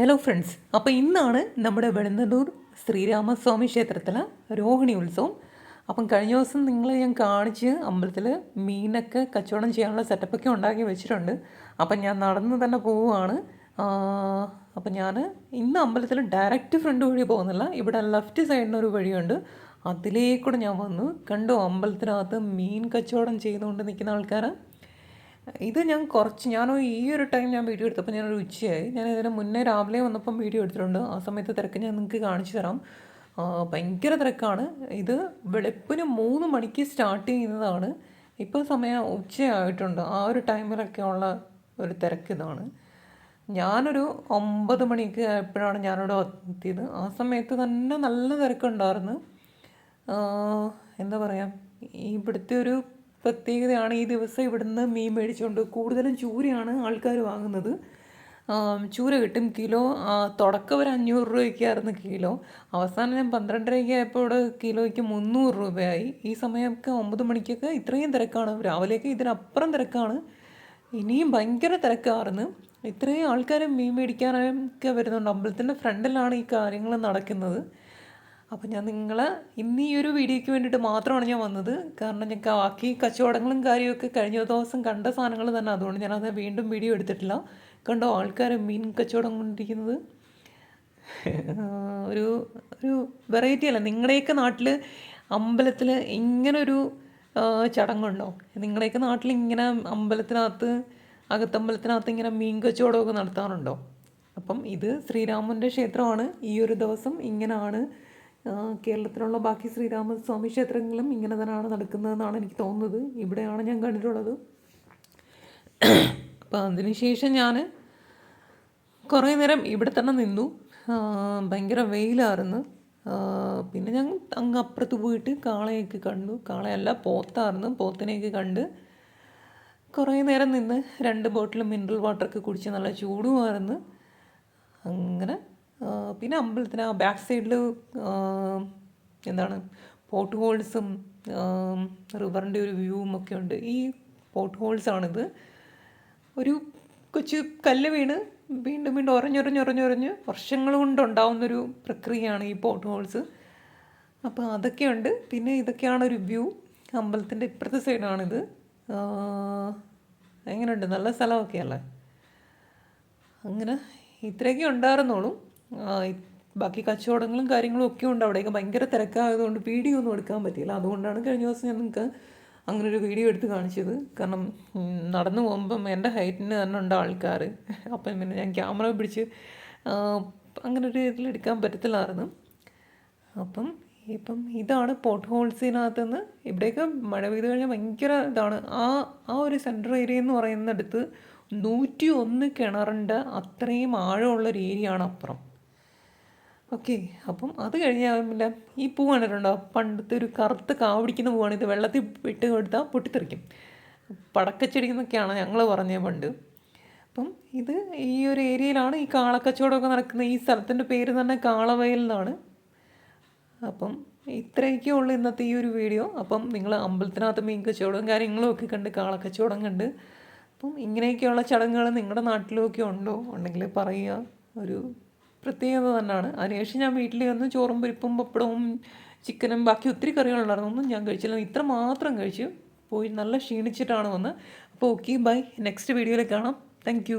Hello friends അപ്പോൾ ഇന്നാണ് നമ്മുടെ വെളുന്നൂർ ശ്രീരാമസ്വാമി ക്ഷേത്രത്തിലെ രോഹിണി ഉത്സവം. അപ്പം കഴിഞ്ഞ ദിവസം നിങ്ങളെ ഞാൻ കാണിച്ച് അമ്പലത്തിൽ മീനൊക്കെ കച്ചവടം ചെയ്യാനുള്ള സെറ്റപ്പൊക്കെ ഉണ്ടാക്കി വെച്ചിട്ടുണ്ട്. അപ്പം ഞാൻ നടന്ന് തന്നെ പോവുകയാണ്. അപ്പം ഞാൻ ഇന്ന് അമ്പലത്തിൽ ഡയറക്റ്റ് ഫ്രണ്ട് വഴി പോകുന്നില്ല. ഇവിടെ ലെഫ്റ്റ് സൈഡിന് ഒരു വഴിയുണ്ട്. അതിലേക്കൂടെ ഞാൻ വന്നു. കണ്ടു അമ്പലത്തിനകത്ത് മീൻ കച്ചവടം ചെയ്തുകൊണ്ട് നിൽക്കുന്ന ആൾക്കാർ ഇത് ഞാൻ കുറച്ച് ഞാൻ ഈ ഒരു ടൈം ഞാൻ വീഡിയോ എടുത്തപ്പോൾ ഞാനൊരു ഉച്ചയായി. ഞാൻ ഇതിന് മുന്നേ രാവിലെ വന്നപ്പം വീഡിയോ എടുത്തിട്ടുണ്ട്. ആ സമയത്ത് തിരക്ക് ഞാൻ നിങ്ങൾക്ക് കാണിച്ചു തരാം. ഭയങ്കര തിരക്കാണ്. ഇത് വെളുപ്പിന് മൂന്ന് മണിക്ക് സ്റ്റാർട്ട് ചെയ്യുന്നതാണ്. ഇപ്പോൾ സമയം ഉച്ചയായിട്ടുണ്ട്. ആ ഒരു ടൈമിലൊക്കെ ഉള്ള ഒരു തിരക്ക് ഇതാണ്. ഞാനൊരു ഒമ്പത് മണിക്ക് എപ്പോഴാണ് ഞാനിവിടെ എത്തിയത്. ആ സമയത്ത് തന്നെ നല്ല തിരക്കുണ്ടായിരുന്നു. എന്താ പറയുക ഇവിടുത്തെ ഒരു പ്രത്യേകതയാണ് ഈ ദിവസം ഇവിടുന്ന് മീൻ മേടിച്ചുകൊണ്ട് കൂടുതലും ചൂരയാണ് ആൾക്കാർ വാങ്ങുന്നത്. ചൂര കിട്ടും. കിലോ തുടക്കം ഒരു അഞ്ഞൂറ് രൂപയ്ക്കായിരുന്നു കിലോ. അവസാനം ഞാൻ പന്ത്രണ്ടരയ്ക്ക് ആയപ്പോൾ ഇവിടെ കിലോയ്ക്ക് മുന്നൂറ് രൂപയായി. ഈ സമയമൊക്കെ ഒമ്പത് മണിക്കൊക്കെ ഇത്രയും തിരക്കാണ്. രാവിലെയൊക്കെ ഇതിനപ്പുറം തിരക്കാണ്. ഇനിയും ഭയങ്കര തിരക്കായിരുന്നു ഇത്രയും ആൾക്കാർ മീൻ മേടിക്കാനൊക്കെ വരുന്നുണ്ട്. അമ്പലത്തിന്റെ ഫ്രണ്ടിലാണ് ഈ കാര്യങ്ങൾ നടക്കുന്നത്. അപ്പോൾ ഞാൻ നിങ്ങൾ ഇന്ന് ഈ ഒരു വീഡിയോയ്ക്ക് വേണ്ടിയിട്ട് മാത്രമാണ് ഞാൻ വന്നത്. കാരണം ഞാൻ ബാക്കി കച്ചവടങ്ങളും കാര്യമൊക്കെ കഴിഞ്ഞ ദിവസം കണ്ട സാധനങ്ങൾ തന്നെ. അതുകൊണ്ട് ഞാനത് വീണ്ടും വീഡിയോ എടുത്തിട്ടില്ല. കണ്ടോ ആൾക്കാർ മീൻ കച്ചവടം കൊണ്ടിരിക്കുന്നത്? ഒരു ഒരു വെറൈറ്റി അല്ല. നിങ്ങളുടെയൊക്കെ നാട്ടിൽ അമ്പലത്തിൽ ഇങ്ങനൊരു ചടങ്ങുണ്ടോ? നിങ്ങളുടെയൊക്കെ നാട്ടിൽ ഇങ്ങനെ അമ്പലത്തിനകത്ത് അകത്തമ്പലത്തിനകത്ത് ഇങ്ങനെ മീൻ കച്ചവടമൊക്കെ നടത്താറുണ്ടോ? അപ്പം ഇത് ശ്രീരാമന്റെ ക്ഷേത്രമാണ്. ഈ ഒരു ദിവസം ഇങ്ങനെയാണ് കേരളത്തിലുള്ള ബാക്കി ശ്രീരാമസ്വാമി ക്ഷേത്രങ്ങളും ഇങ്ങനെ തന്നെയാണ് നടക്കുന്നതെന്നാണ് എനിക്ക് തോന്നുന്നത്. ഇവിടെയാണ് ഞാൻ കണ്ടിട്ടുള്ളത്. അപ്പോൾ അതിനുശേഷം ഞാൻ കുറേ നേരം ഇവിടെ തന്നെ നിന്നു. ഭയങ്കര വെയിലായിരുന്നു. പിന്നെ ഞാൻ അങ്ങ് അപ്പുറത്ത് പോയിട്ട് കാളയൊക്കെ കണ്ടു. കാളയല്ല പോത്തായിരുന്നു. പോത്തിനെയൊക്കെ കണ്ട് കുറേ നേരം നിന്ന് രണ്ട് ബോട്ടിൽ മിനറൽ വാട്ടറൊക്കെ കുടിച്ച് നല്ല ചൂടുമായിരുന്നു. അങ്ങനെ പിന്നെ അമ്പലത്തിന് ആ ബാക്ക് സൈഡിൽ എന്താണ് പോട്ട് ഹോൾസും റിവറിന്റെ ഒരു വ്യൂവും ഒക്കെ ഉണ്ട്. ഈ പോട്ട് ഹോൾസാണിത് ഒരു കൊച്ചു കല്ല് വീണ് വീണ്ടും വീണ്ടും ഉറഞ്ഞുറഞ്ഞുറഞ്ഞുറഞ്ഞ് വർഷങ്ങൾ കൊണ്ടുണ്ടാവുന്നൊരു പ്രക്രിയയാണ് ഈ പോട്ട് ഹോൾസ് അപ്പോൾ അതൊക്കെയുണ്ട്. പിന്നെ ഇതൊക്കെയാണ് ഒരു വ്യൂ അമ്പലത്തിന്റെ ഇപ്പുറത്തെ സൈഡാണിത് എങ്ങനെയുണ്ട്? നല്ല സ്ഥലമൊക്കെ അല്ലേ അങ്ങനെ ഇത്രയൊക്കെ ഉണ്ടായിരുന്നോളൂ ബാക്കി കച്ചവടങ്ങളും കാര്യങ്ങളും ഒക്കെ ഉണ്ട്. അവിടെയൊക്കെ ഭയങ്കര തിരക്കായതുകൊണ്ട് വീഡിയോ ഒന്നും എടുക്കാൻ പറ്റിയില്ല. അതുകൊണ്ടാണ് കഴിഞ്ഞ ദിവസം ഞാൻ നിങ്ങൾക്ക് അങ്ങനെ ഒരു വീഡിയോ എടുത്ത് കാണിച്ചത്. കാരണം നടന്നു പോകുമ്പം എന്റെ ഹൈറ്റിന് തന്നെ ഉണ്ട് ആൾക്കാർ. അപ്പം പിന്നെ ഞാൻ ക്യാമറ പിടിച്ച് അങ്ങനെ ഒരു ഇതിൽ എടുക്കാൻ പറ്റത്തില്ലായിരുന്നു. അപ്പം ഇപ്പം ഇതാണ് പോട്ട് ഹോൾസിനകത്ത് നിന്ന് ഇവിടെയൊക്കെ മഴ പെയ്ത് കഴിഞ്ഞാൽ ഭയങ്കര ഇതാണ്. ആ ആ ഒരു സെൻട്രൽ ഏരിയ എന്ന് പറയുന്നിടത്ത് നൂറ്റി ഒന്ന് കിണറിന്റെ അത്രയും ആഴമുള്ളൊരു ഏരിയ ആണ് അപ്പുറം. ഓക്കെ അപ്പം അത് കഴിഞ്ഞാൽ ഈ പൂ കണ്ടിട്ടുണ്ടോ? പണ്ടത്തെ ഒരു കറുത്ത് കാവടിക്കുന്ന പൂവാണ് ഇത്. വെള്ളത്തിൽ ഇട്ട് കൊടുത്താൽ പൊട്ടിത്തെറിക്കും. പടക്കച്ചെടി എന്നൊക്കെയാണ് ഞങ്ങൾ പറഞ്ഞത് പണ്ട്. അപ്പം ഇത് ഈ ഒരു ഏരിയയിലാണ് ഈ കാളക്കച്ചവടമൊക്കെ നടക്കുന്നത്. ഈ സ്ഥലത്തിന്റെ പേര് തന്നെ കാളവയൽ എന്നാണ് അപ്പം ഇത്രയൊക്കെ ഉള്ളു ഇന്നത്തെ ഈ ഒരു വീഡിയോ. അപ്പം നിങ്ങൾ അമ്പലത്തിനകത്ത് മീൻ കച്ചവടവും കാര്യങ്ങളും ഒക്കെ കണ്ട് കാളക്കച്ചവടം കണ്ട് അപ്പം ഇങ്ങനെയൊക്കെയുള്ള ചടങ്ങുകൾ നിങ്ങളുടെ നാട്ടിലുമൊക്കെ ഉണ്ടോ? ഉണ്ടെങ്കിൽ പറയുക. ഒരു പ്രത്യേകത തന്നെയാണ് അതിനുശേഷം ഞാൻ വീട്ടിൽ വന്ന് ചോറും പരിപ്പും പപ്പടവും ചിക്കനും ബാക്കി ഒത്തിരി കറികളുണ്ടായിരുന്നു ഒന്നും ഞാൻ കഴിച്ചില്ല. ഇത്ര മാത്രം കഴിച്ചു പോയി നല്ല ക്ഷീണിച്ചിട്ടാണ് വന്ന്. അപ്പോൾ ഓക്കെ ബൈ. നെക്സ്റ്റ് വീഡിയോയിൽ കാണാം. താങ്ക്